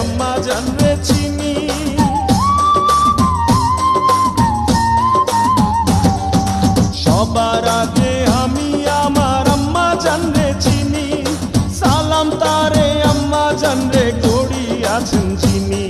আম্মা জানবে চিনি। সবার আগে আমি আমার আম্মা জানবে চিনি। সালাম তারে আম্মা জানবে করি আছেন চিনি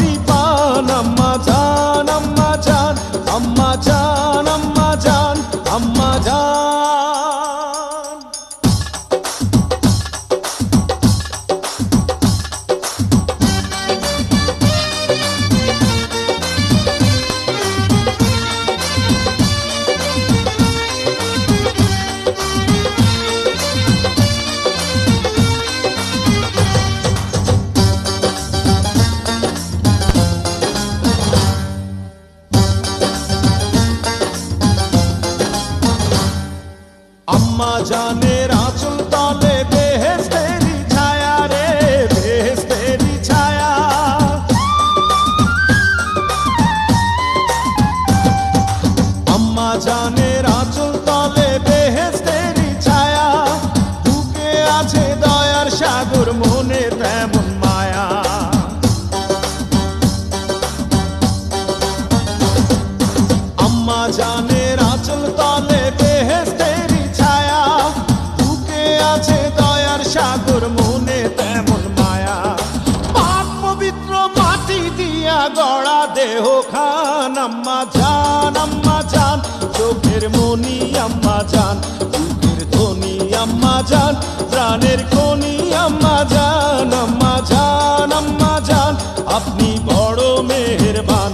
আম্মা জানের আঁচল তলে বেহেস্তেরি ছায়া রে বেহেস্তেরি ছায়া। আম্মা তলে বেহেস্তেরি ছায়া আছে দয়ার সাগর, মনে তেমন মায়া। আম্মা জানের আঁচল তলে গড়া দেহ খান, আম্মা জান আম্মা জান চোখের মনি, আম্মা জান বুকের ধ্বনি আম্মা জান প্রাণের খনি, আম্মা জান আম্মা জান আম্মা জান আপনি বড় মেহেরবান।